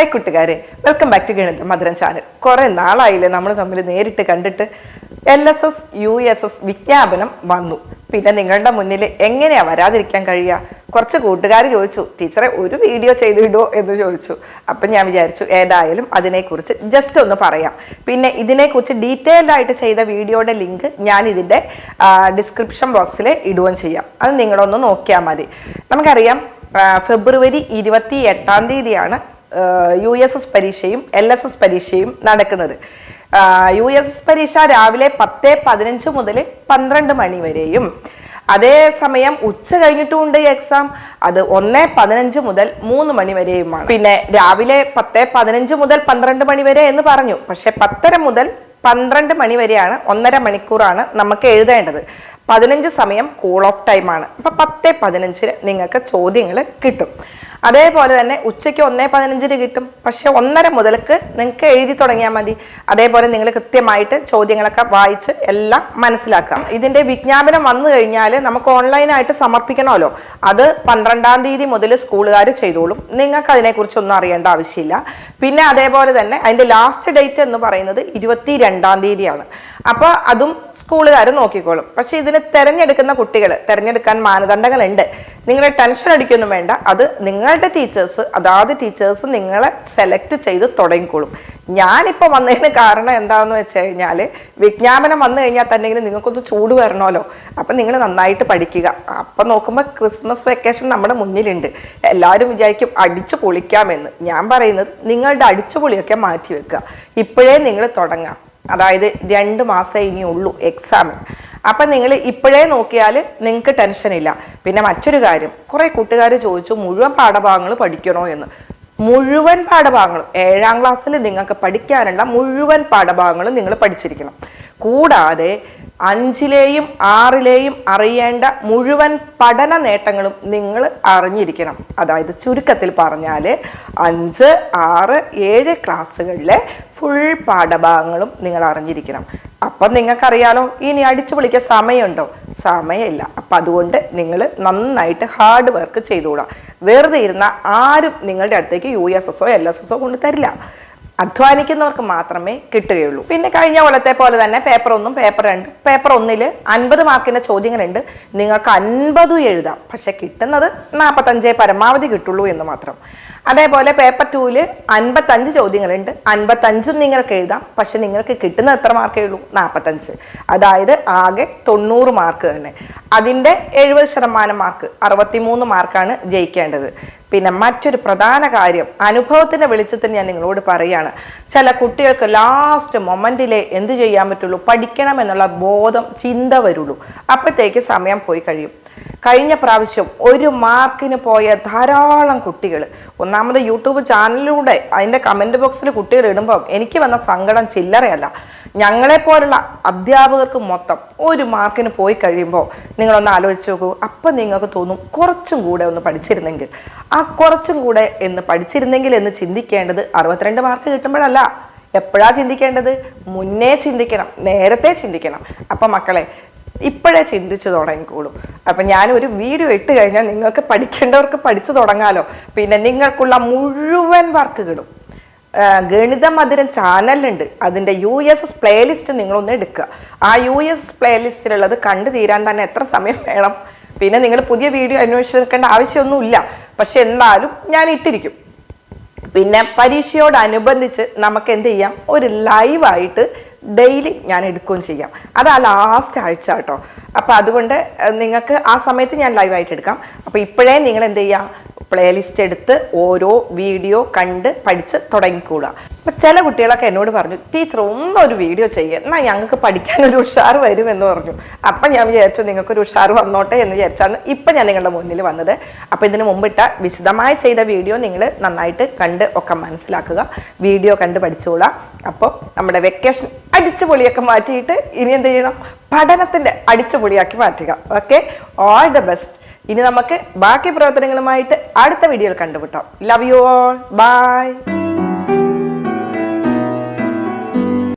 Hi കൂട്ടുകാരെ. Welcome back to ഗണിത മധുരം ചാനൽ കുറേ നാളായില്ലേ നമ്മൾ തമ്മിൽ നേരിട്ട് കണ്ടിട്ട് L S S U S S വിജ്ഞാപനം വന്നു. പിന്നെ നിങ്ങളുടെ മുന്നിൽ എങ്ങനെയാ വരാതിരിക്കാൻ കഴിയുക? കുറച്ച് കൂട്ടുകാർ ചോദിച്ചു ടീച്ചറെ ഒരു വീഡിയോ ചെയ്തിടുമോ എന്ന് ചോദിച്ചു. അപ്പം ഞാൻ വിചാരിച്ചു ഏതായാലും അതിനെക്കുറിച്ച് ജസ്റ്റ് ഒന്ന് പറയാം. പിന്നെ ഇതിനെക്കുറിച്ച് ഡീറ്റെയിൽഡ് ആയിട്ട് ചെയ്ത വീഡിയോയുടെ ലിങ്ക് ഞാൻ ഇതിന്റെ ഡിസ്ക്രിപ്ഷൻ ബോക്സിൽ ഇടുകയും ചെയ്യാം. അത് നിങ്ങളൊന്ന് നോക്കിയാൽ മതി. നമുക്കറിയാം ഫെബ്രുവരി ഇരുപത്തി എട്ടാം തീയതിയാണ് യു എസ് എസ് പരീക്ഷയും എൽ എസ് എസ് പരീക്ഷയും നടക്കുന്നത്. യു എസ് എസ് പരീക്ഷ രാവിലെ പത്ത് പതിനഞ്ച് മുതൽ പന്ത്രണ്ട് മണി വരെയും. അതേസമയം ഉച്ച കഴിഞ്ഞിട്ടുമുണ്ട് എക്സാം അത് ഒന്ന് പതിനഞ്ച് മുതൽ മൂന്ന് മണി വരെയുമാണ്. പിന്നെ രാവിലെ പത്ത് പതിനഞ്ച് മുതൽ പന്ത്രണ്ട് മണി വരെ എന്ന് പറഞ്ഞു. പക്ഷെ പത്തര മുതൽ പന്ത്രണ്ട് മണി വരെയാണ് ഒന്നര മണിക്കൂറാണ് നമുക്ക് എഴുതേണ്ടത്. പതിനഞ്ച് സമയം കൂൾ ഓഫ് ടൈമാണ് അപ്പൊ പത്ത് പതിനഞ്ചിന് നിങ്ങൾക്ക് ചോദ്യങ്ങൾ കിട്ടും. അതേപോലെ തന്നെ ഉച്ചയ്ക്ക് ഒന്നേ പതിനഞ്ചിന് കിട്ടും. പക്ഷെ ഒന്നര മുതൽക്ക് നിങ്ങൾക്ക് എഴുതി തുടങ്ങിയാൽ മതി. അതേപോലെ നിങ്ങൾ കൃത്യമായിട്ട് ചോദ്യങ്ങളൊക്കെ വായിച്ച് എല്ലാം മനസ്സിലാക്കാം ഇതിന്റെ വിജ്ഞാപനം വന്നു കഴിഞ്ഞാൽ നമുക്ക് ഓൺലൈനായിട്ട് സമർപ്പിക്കണമല്ലോ. അത് പന്ത്രണ്ടാം തീയതി മുതൽ സ്കൂളുകാർ ചെയ്തോളും. നിങ്ങൾക്ക് അതിനെക്കുറിച്ചൊന്നും അറിയേണ്ട ആവശ്യമില്ല. പിന്നെ അതേപോലെ തന്നെ അതിന്റെ ലാസ്റ്റ് ഡേറ്റ് എന്ന് പറയുന്നത് ഇരുപത്തി രണ്ടാം തീയതിയാണ്. അപ്പോൾ അതും സ്കൂളുകാർ നോക്കിക്കോളും. പക്ഷെ ഇതിന് തിരഞ്ഞെടുക്കുന്ന കുട്ടികൾ തിരഞ്ഞെടുക്കാൻ മാനദണ്ഡങ്ങളുണ്ട്. നിങ്ങളെ ടെൻഷൻ അടിക്കൊന്നും വേണ്ട. അത് നിങ്ങളുടെ ടീച്ചേഴ്സ് അതാത് ടീച്ചേഴ്സ് നിങ്ങളെ സെലക്ട് ചെയ്ത് തുടങ്ങിക്കോളും. ഞാനിപ്പോൾ വന്നതിന് കാരണം എന്താണെന്ന് വെച്ച് കഴിഞ്ഞാൽ വിജ്ഞാപനം വന്നു കഴിഞ്ഞാൽ തന്നെ നിങ്ങൾക്കൊന്ന് ചൂട് വരണമല്ലോ. അപ്പം നിങ്ങൾ നന്നായിട്ട് പഠിക്കുക. അപ്പം നോക്കുമ്പോൾ ക്രിസ്മസ് വെക്കേഷൻ നമ്മുടെ മുന്നിലുണ്ട്. എല്ലാവരും വിചാരിക്കും അടിച്ചു പൊളിക്കാമെന്ന്. ഞാൻ പറയുന്നത് നിങ്ങളുടെ അടിച്ചുപൊളിയൊക്കെ മാറ്റി വെക്കുക. ഇപ്പോഴേ നിങ്ങൾ തുടങ്ങാം. അതായത് രണ്ട് മാസം ഇനി ഉള്ളൂ എക്സാമിന് അപ്പം നിങ്ങൾ ഇപ്പോഴേ നോക്കിയാൽ നിങ്ങൾക്ക് ടെൻഷനില്ല പിന്നെ മറ്റൊരു കാര്യം കുറേ കൂട്ടുകാർ ചോദിച്ചു മുഴുവൻ പാഠഭാഗങ്ങൾ പഠിക്കണോ എന്ന്. മുഴുവൻ പാഠഭാഗങ്ങളും ഏഴാം ക്ലാസ്സിൽ നിങ്ങൾക്ക് പഠിക്കാനുള്ള മുഴുവൻ പാഠഭാഗങ്ങളും നിങ്ങൾ പഠിച്ചിരിക്കണം. കൂടാതെ അഞ്ചിലെയും ആറിലെയും അറിയേണ്ട മുഴുവൻ പഠന നേട്ടങ്ങളും നിങ്ങൾ അറിഞ്ഞിരിക്കണം. അതായത് ചുരുക്കത്തിൽ പറഞ്ഞാൽ അഞ്ച് ആറ് ഏഴ് ക്ലാസ്സുകളിലെ ഫുൾ പാഠഭാഗങ്ങളും നിങ്ങൾ അറിഞ്ഞിരിക്കണം. അപ്പം നിങ്ങൾക്കറിയാലോ ഇനി അടിച്ചു പൊളിക്കാൻ സമയമുണ്ടോ? സമയമില്ല. അപ്പം അതുകൊണ്ട് നിങ്ങൾ നന്നായിട്ട് ഹാർഡ് വർക്ക് ചെയ്തുകൂടാ. വെറുതെ ഇരുന്ന ആരും നിങ്ങളുടെ അടുത്തേക്ക് യു എസ് എസോ എൽ എസ് എസോ കൊണ്ട് തരില്ല. അധ്വാനിക്കുന്നവർക്ക് മാത്രമേ കിട്ടുകയുള്ളൂ. പിന്നെ കഴിഞ്ഞ കൊല്ലത്തെ പോലെ തന്നെ പേപ്പർ ഒന്നും പേപ്പർ രണ്ട് പേപ്പർ ഒന്നിൽ അൻപത് മാർക്കിന്റെ ചോദ്യങ്ങളുണ്ട്. നിങ്ങൾക്ക് അൻപതും എഴുതാം. പക്ഷെ കിട്ടുന്നത് നാൽപ്പത്തഞ്ചേ പരമാവധി കിട്ടുള്ളൂ എന്ന് മാത്രം. അതേപോലെ പേപ്പർ ടൂവിൽ അൻപത്തഞ്ച് ചോദ്യങ്ങളുണ്ട്. അൻപത്തഞ്ചും നിങ്ങൾക്ക് എഴുതാം. പക്ഷെ നിങ്ങൾക്ക് കിട്ടുന്ന എത്ര മാർക്കേ ഉള്ളൂ? നാൽപ്പത്തഞ്ച് അതായത് ആകെ തൊണ്ണൂറ് മാർക്ക് തന്നെ. അതിന്റെ എഴുപത് ശതമാനം മാർക്ക് അറുപത്തിമൂന്ന് മാർക്കാണ് ജയിക്കേണ്ടത്. പിന്നെ മറ്റൊരു പ്രധാന കാര്യം അനുഭവത്തിന്റെ വെളിച്ചത്തിൽ ഞാൻ നിങ്ങളോട് പറയുകയാണ് ചില കുട്ടികൾക്ക് ലാസ്റ്റ് മൊമെന്റിലെ എന്ത് ചെയ്യാൻ പറ്റുള്ളൂ? പഠിക്കണം എന്നുള്ള ബോധം ചിന്ത വരുള്ളൂ. അപ്പോഴത്തേക്ക് സമയം പോയി കഴിയും. കഴിഞ്ഞ പ്രാവശ്യം ഒരു മാർക്കിന് പോയ ധാരാളം കുട്ടികൾ ഒന്നാമത് യൂട്യൂബ് ചാനലിലൂടെ അതിന്റെ കമന്റ് ബോക്സിൽ കുട്ടികൾ ഇടുമ്പോൾ എനിക്ക് വന്ന സങ്കടം ചില്ലറയല്ല. ഞങ്ങളെപ്പോലുള്ള അധ്യാപകർക്ക് മൊത്തം ഒരു മാർക്കിന് പോയി കഴിയുമ്പോൾ നിങ്ങളൊന്ന് ആലോചിച്ച് നോക്കൂ. അപ്പം നിങ്ങൾക്ക് തോന്നും കുറച്ചും കൂടെ ഒന്ന് പഠിച്ചിരുന്നെങ്കിൽ. ആ കുറച്ചും കൂടെ എന്ന് പഠിച്ചിരുന്നെങ്കിൽ എന്ന് ചിന്തിക്കേണ്ടത് അറുപത്തിരണ്ട് മാർക്ക് കിട്ടുമ്പോഴല്ല. എപ്പോഴാ ചിന്തിക്കേണ്ടത്? മുന്നേ ചിന്തിക്കണം. നേരത്തെ ചിന്തിക്കണം. അപ്പം മക്കളെ ഇപ്പോഴേ ചിന്തിച്ചു തുടങ്ങിക്കോളൂ. അപ്പം ഞാനൊരു വീഡിയോ ഇട്ട് കഴിഞ്ഞാൽ നിങ്ങൾക്ക് പഠിക്കേണ്ടവർക്ക് പഠിച്ചു തുടങ്ങാലോ. പിന്നെ നിങ്ങൾക്കുള്ള മുഴുവൻ വർക്കുകളും ഗണിത മധുരം ചാനലുണ്ട്. അതിന്റെ യു എസ് എസ് പ്ലേലിസ്റ്റ് നിങ്ങളൊന്ന് എടുക്കുക. ആ യു എസ് എസ് പ്ലേലിസ്റ്റിലുള്ളത് കണ്ടു തീരാൻ തന്നെ എത്ര സമയം വേണം. പിന്നെ നിങ്ങൾ പുതിയ വീഡിയോ അന്വേഷിക്കേണ്ട ആവശ്യമൊന്നുമില്ല. പക്ഷെ എന്നാലും ഞാൻ ഇട്ടിരിക്കും. പിന്നെ പരീക്ഷയോടനുബന്ധിച്ച് നമുക്ക് എന്ത് ചെയ്യാം? ഒരു ലൈവായിട്ട് ഡെയിലി ഞാൻ എടുക്കുകയും ചെയ്യാം. അത് ആ ലാസ്റ്റ് ആഴ്ച കേട്ടോ. അപ്പോൾ അതുകൊണ്ട് നിങ്ങൾക്ക് ആ സമയത്ത് ഞാൻ ലൈവായിട്ട് എടുക്കാം. അപ്പോൾ ഇപ്പോഴേ നിങ്ങൾ എന്ത് ചെയ്യുക? പ്ലേലിസ്റ്റ് എടുത്ത് ഓരോ വീഡിയോ കണ്ട് പഠിച്ച് തുടങ്ങിക്കൂടുക അപ്പം ചില കുട്ടികളൊക്കെ എന്നോട് പറഞ്ഞു ടീച്ചർ ഒന്നൊരു വീഡിയോ ചെയ്യുക എന്നാൽ ഞങ്ങൾക്ക് പഠിക്കാനൊരു ഉഷാർ വരുമെന്ന് പറഞ്ഞു. അപ്പം ഞാൻ വിചാരിച്ചു നിങ്ങൾക്കൊരു ഉഷാർ വന്നോട്ടെ എന്ന് വിചാരിച്ചാണ് ഇപ്പം ഞാൻ നിങ്ങളുടെ മുന്നിൽ വന്നത്. അപ്പോൾ ഇതിന് മുമ്പിട്ട വിശദമായി ചെയ്ത വീഡിയോ നിങ്ങൾ നന്നായിട്ട് കണ്ട് ഒക്കെ മനസ്സിലാക്കുക. വീഡിയോ കണ്ട് പഠിച്ചോളാം. അപ്പോൾ നമ്മുടെ വെക്കേഷൻ അടിച്ചുപൊളിയൊക്കെ മാറ്റിയിട്ട് ഇനി എന്ത് ചെയ്യണം? പഠനത്തിന്റെ അടിച്ചുപൊളിയാക്കി മാറ്റുക. ഓക്കെ ഓൾ ദ ബെസ്റ്റ് ഇനി നമുക്ക് ബാക്കി പ്രവർത്തനങ്ങളുമായിട്ട് അടുത്ത വീഡിയോയിൽ കണ്ടുമുട്ടാം. Love you all by